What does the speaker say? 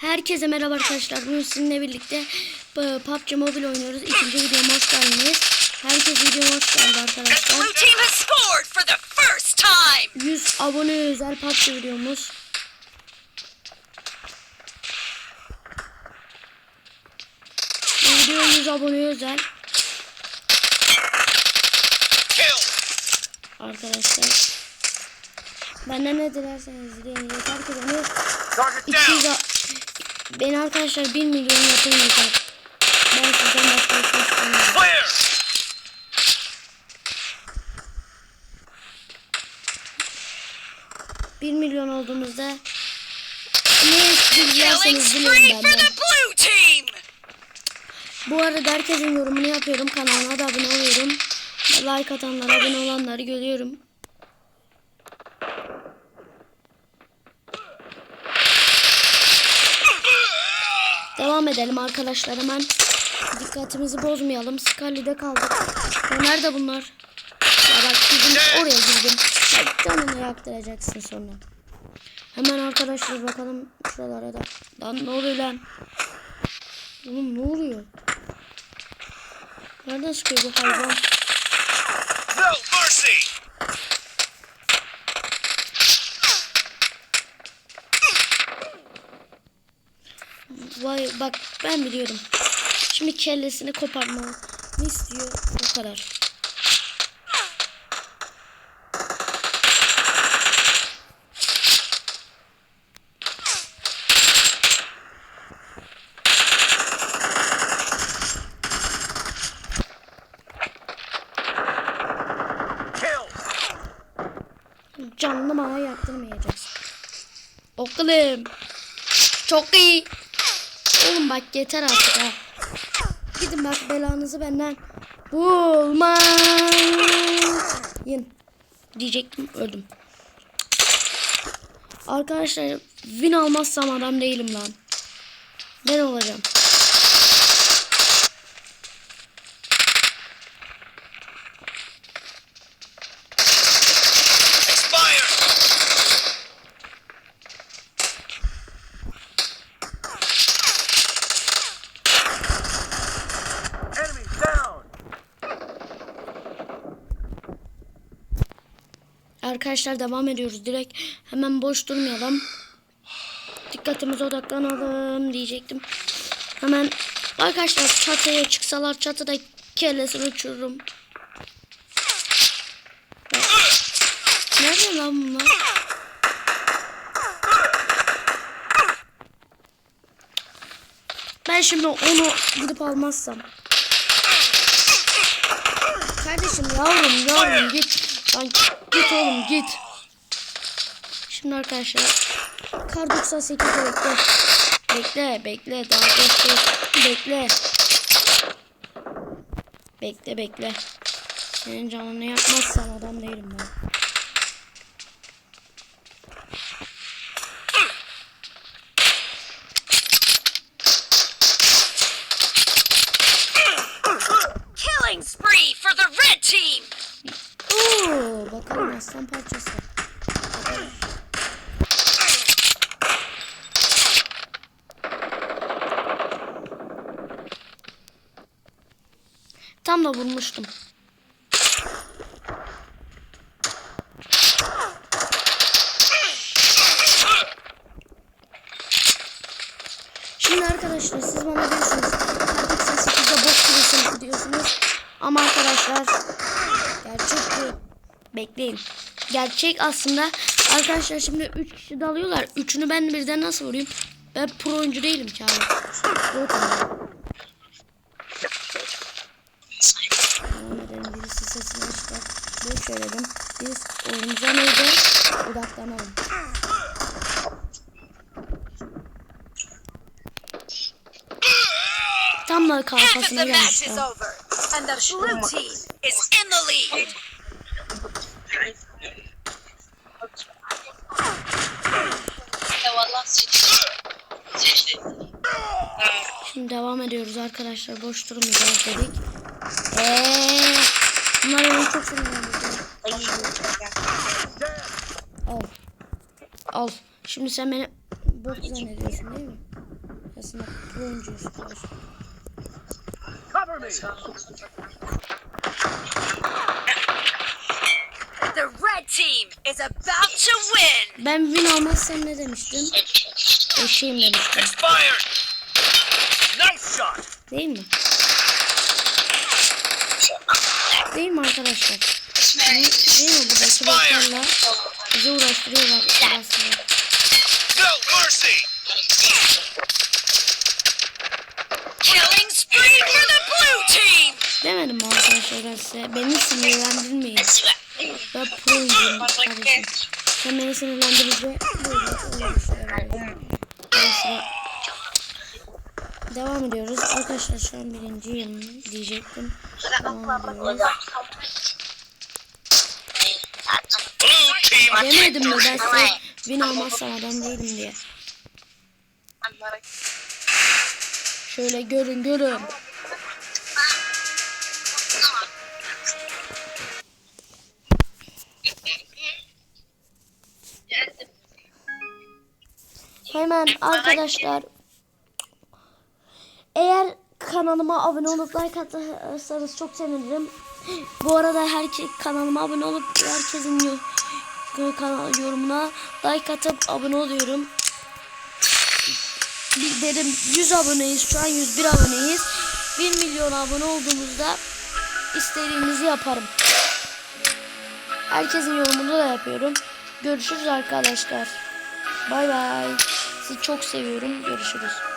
Herkese merhaba arkadaşlar. Bugün sizinle birlikte e, PUBG Mobile oynuyoruz. İkinci videoma hoş geldiniz. Herkes videoma hoş geldi arkadaşlar. blue team has scored for the first time. 100 abone özel PUBG videomuz. Bu video 100 abone özel arkadaşlar. Benden ne dilerseniz dileyin. Yeter ki beni Target 200 Beni arkadaşlar 1 milyon yeter. Ben sizden başka bir şey istemiyorum. Bir milyon olduğumuzda ne dileyin for benden. Bu arada herkesin yorumunu yapıyorum. Kanalıma da abone oluyorum. Like atanlara, abone olanları görüyorum. Devam edelim arkadaşlar hemen. Dikkatimizi bozmayalım. Scully'de kaldık. Ya nerede bunlar? Ya bak bizim oraya girdim. Ya canını yaktıracaksın sonra. Hemen arkadaşlar bakalım şuralara da. Lan ne oluyor lan? Oğlum ne oluyor? Nereden çıkıyor bu hayvan? No mercy. Vay bak ben biliyorum. Şimdi kellesini koparmamı istiyor. Bu kadar. Canlı bana yaptırmayacaksın. Oğlum. Çok iyi. Oğlum bak yeter artık ha. Gidin bak belanızı benden bulmayın. Diyecektim öldüm. Arkadaşlar win almazsam adam değilim lan. Ben olacağım. Arkadaşlar devam ediyoruz direkt. Hemen boş durmayalım. Dikkatimize odaklanalım diyecektim. Hemen arkadaşlar çatıya çıksalar çatıda kellesini uçururum. Nerede lan bunlar? Ben şimdi onu gidip almazsam. Kardeşim yavrum yavrum git. Lan git oğlum git. Şimdi arkadaşlar. Kar 98 bekle. Bekle bekle daha bekle. Bekle. Bekle bekle. Senin canını yakmazsam adam değilim ben. Killing spree for the red team. Bakalım aslan parçası. Tam da vurmuştum. Şimdi arkadaşlar siz bana diyorsunuz. Kardeşim 8'de bok kırılsın diyorsunuz. Ama arkadaşlar gerçek bu. Bekleyin. Gerçek aslında arkadaşlar şimdi 3 kişi dalıyorlar. Üçünü ben birden nasıl vurayım? Ben pro oyuncu değilim ki abi. Edelim. Birisi sesini açtı. Boş söyledim. Biz oyunumuza neydi? Odaklanalım. Tam da kafasına the match gelmişti. is over, and the blue team is in the lead. Şimdi devam ediyoruz arkadaşlar. Boş durmayacağız dedik. Eee, bunlar beni çok sinirlendirdi. Al. Al. Şimdi sen beni bot zannediyorsun değil mi? Aslında pro oyuncuyuz. Cover me. The red team is about to win. Ben win almazsam ne demiştim? Eşeğim demiştim. Expired. Değil mi? Değil mi arkadaşlar? Değil, mi? Buradaki botlarla bizi uğraştırıyorlar. aslında. No mercy. Killing spree for the blue team. Demedim mi arkadaşlar ben size? Beni sinirlendirmeyin. Ben pro oyuncuyum kardeşim. Sen beni sinirlendirince böyle uğraşıyorlar. Dolayısıyla Devam ediyoruz. Arkadaşlar şu an birinciyim diyecektim. Demedim mi ben size win almazsam adam değilim diye. Şöyle görün görün. Hemen arkadaşlar kanalıma abone olup like atarsanız çok sevinirim. Bu arada herkes kanalıma abone olup herkesin kanal yorumuna like atıp abone oluyorum. Derim 100 aboneyiz. Şu an 101 aboneyiz. 1 milyon abone olduğumuzda istediğimizi yaparım. Herkesin yorumunu da yapıyorum. Görüşürüz arkadaşlar. Bay bay. Sizi çok seviyorum. Görüşürüz.